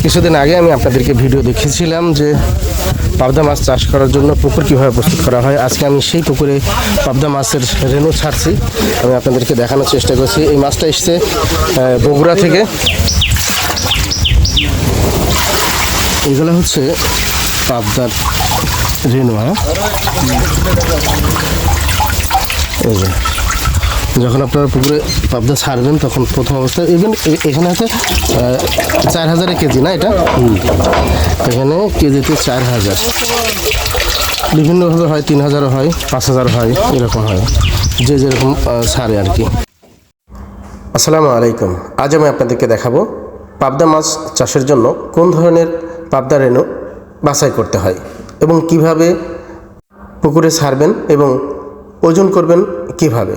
কিছুদিন আগে আমি আপনাদেরকে ভিডিও দেখিয়েছিলাম যে পাবদা মাছ চাষ করার জন্য পুকুর কীভাবে প্রস্তুত করা হয়। আজকে আমি সেই পুকুরে পাবদা মাছের রেণু ছাড়ছি। আমি আপনাদেরকে দেখানোর চেষ্টা করছি। এই মাছটা এসছে বগুড়া থেকে। এগুলো হচ্ছে পাবদার রেণু হ্যাঁ? যখন আপনারা পুকুরে পাবদা ছাড়বেন তখন প্রথম অবস্থায় ইভেন এখানে আছে চার হাজারে কেজি না এটা? এখানে কেজিতে চার হাজার। বিভিন্নভাবে হয় তিন হাজারও হয় পাঁচ হাজার হয় এরকম হয়। যে যেরকম ছাড়ে আর কি। আসসালামু আলাইকুম। আজ আমি আপনাদেরকে দেখাবো পাবদা মাছ চাষের জন্য কোন ধরনের পাবদা রেণু বাছাই করতে হয় এবং কীভাবে পুকুরে ছাড়বেন এবং ওজন করবেন কীভাবে?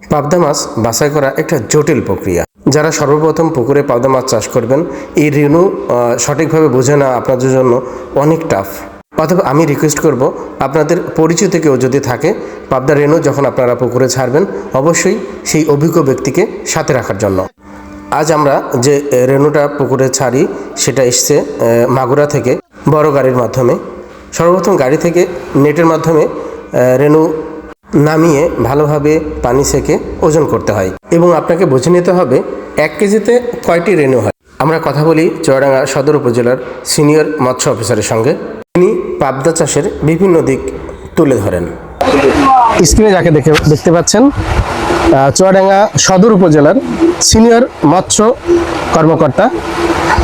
পাবদা মাছ বাছাই করা একটা জটিল প্রক্রিয়া। যারা সর্বপ্রথম পুকুরে পাবদা মাছ চাষ করবেন, এই রেণু সঠিকভাবে বোঝে না আপনাদের জন্য অনেক টাফ অথবা আমি রিকোয়েস্ট করব, আপনাদের পরিচিত কেউ যদি থাকে, পাবদা রেণু যখন আপনারা পুকুরে ছাড়বেন, অবশ্যই সেই অভিজ্ঞ ব্যক্তিকে সাথে রাখার জন্য। আজ আমরা যে রেণুটা পুকুরে ছাড়ি, সেটা এসছে মাগুরা থেকে, বড় গাড়ির মাধ্যমে। সর্বপ্রথম গাড়ি থেকে নেটের মাধ্যমে রেণু নামিয়ে ভালোভাবে পানি সেকে ওজন করতে হয় এবং আপনাকে বুঝে নিতে হবে এক কেজিতে কয়টি রেণু হয়। আমরা কথা বলি চুয়াডাঙ্গা সদর উপজেলার সিনিয়র মৎস্য অফিসারের সঙ্গে। তিনি পাবদা চাষের বিভিন্ন দিক তুলে ধরেন। স্ক্রিনে যাকে দেখে দেখতে পাচ্ছেন চুয়াডাঙ্গা সদর উপজেলার সিনিয়র মৎস্য কর্মকর্তা।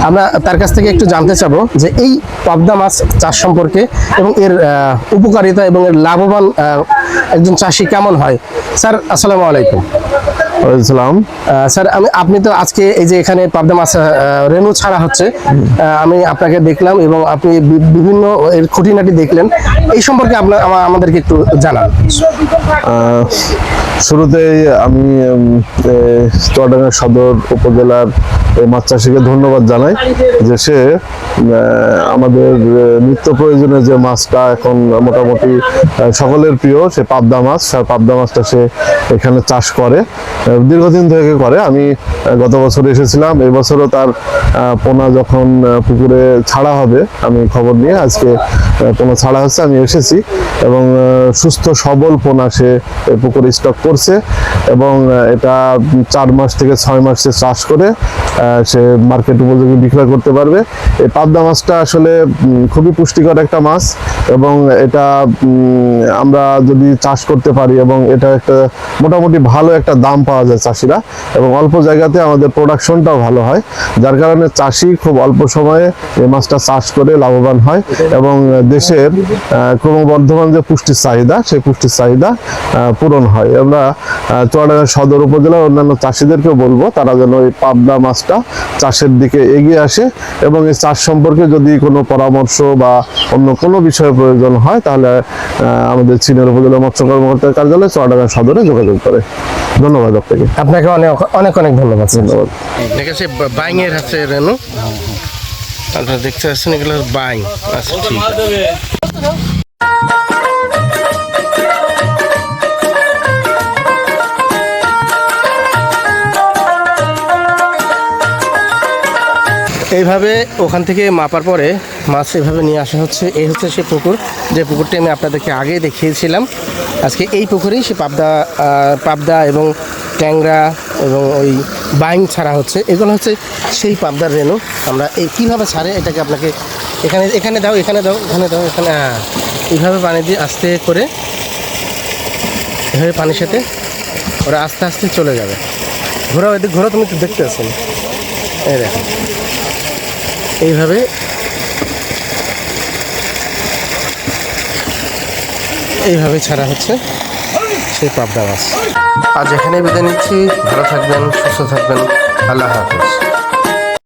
আমরা তার কাছ থেকে একটু জানতে চাবো যে এই পাবদা মাছ চাষ সম্পর্কে এবং এর উপকারিতা এবং এর লাভবান একজন চাষি কেমন হয়? স্যার, আসসালামু আলাইকুম। ওয়ালাইকুম স্যার আমি আপনি তো আজকে এই যে এখানে পাবদা মাছ রেণু ছাড়া হচ্ছে। আমি আপনাকে দেখলাম এবং আপনি বিভিন্ন এর খুঁটিনাটি দেখলেন। এই সম্পর্কে আপনার আমা- আমাদেরকে একটু জানান। শুরুতেই আমি চুয়াডাঙ্গা সদর উপজেলার মাছ চাষিকে ধন্যবাদ জানাই যে সে আমাদের নিত্য প্রয়োজনীয় যে মাছটা এখন মোটামুটি সকলের প্রিয় সে পাবদা মাছ। পাবদা মাছটা সে এখানে চাষ করে। দীর্ঘদিন থেকে করে। আমি গত বছর এসেছিলাম। এবছরও তার পোনা যখন পুকুরে ছাড়া হবে, আমি খবর নিয়ে আজকে পোনা ছাড়া হচ্ছে, আমি এসেছি এবং সুস্থ, সবল পোনা সে পুকুরে স্টক করছে এবং এটা চার মাস থেকে ছয় মাস চাষ করে সে মার্কেট উপযোগী বিক্রয় করতে পারবে। এই পাবদা মাছটা আসলে খুবই পুষ্টিকর একটা মাছ এবং এটা আমরা যদি চাষ করতে পারি এবং এটা একটা মোটামুটি ভালো একটা দাম পাওয়া যায় চাষিরা এবং অল্প জায়গাতে আমাদের প্রোডাকশনটাও ভালো হয়। যার কারণে চাষি খুব অল্প সময়ে এই মাছটা চাষ করে লাভবান হয় এবং দেশের ক্রমবর্ধমান যে পুষ্টির চাহিদা, সেই পুষ্টির চাহিদা পূরণ হয়। আমরা চুয়াডাঙ্গা সদর উপজেলার অন্যান্য চাষিদেরকেও বলব, তারা যেন এই পাবদা মাছটা চাষের দিকে এগিয়ে আসে এবং এই চাষ সম্পর্কে যদি কোনো পরামর্শ বা অন্য কোনো বিষয়ে প্রয়োজন হয় তাহলে আমাদের সিনিয়র উপজেলা মৎস্য কর্মকর্তার কার্যালয় চুয়াডাঙ্গা সদরে যোগাযোগ করে। ধন্যবাদ আপনাকে। আপনাকে অনেক অনেক অনেক ধন্যবাদ। ধন্যবাদ। বাইংয়ের রেনু। আপনারা দেখতে পাচ্ছেন এগুলো বাইং। আচ্ছা ঠিক এইভাবে ওখান থেকে মাপার পরে মাছ এভাবে নিয়ে আসা হচ্ছে। এই হচ্ছে সেই পুকুর। যে পুকুরটি আমি আপনাদেরকে আগেই দেখিয়েছিলাম। আজকে এই পুকুরেই সে পাবদা পাবদা এবং ট্যাংরা এবং ওই বাইং ছাড়া হচ্ছে। এগুলো হচ্ছে সেই পাবদার রেণু। আমরা এই কীভাবে ছাড়ে এটাকে আপনাকে এখানে এখানে দাও এখানে দাও এখানে দাও, এখানে হ্যাঁ। এইভাবে পানি দিয়ে আস্তে করে এভাবে পানির সাথে ওরা আস্তে আস্তে চলে যাবে। ঘোরা এদিক ঘোরা তুমি তো দেখতে না এই দেখো এইভাবে। এইভাবে ছাড়া হচ্ছে সেই পাবদা মাছ আজ এখানে বিদায় নিচ্ছি। ভালো থাকবেন, সুস্থ থাকবেন। আল্লাহ হাফিজ।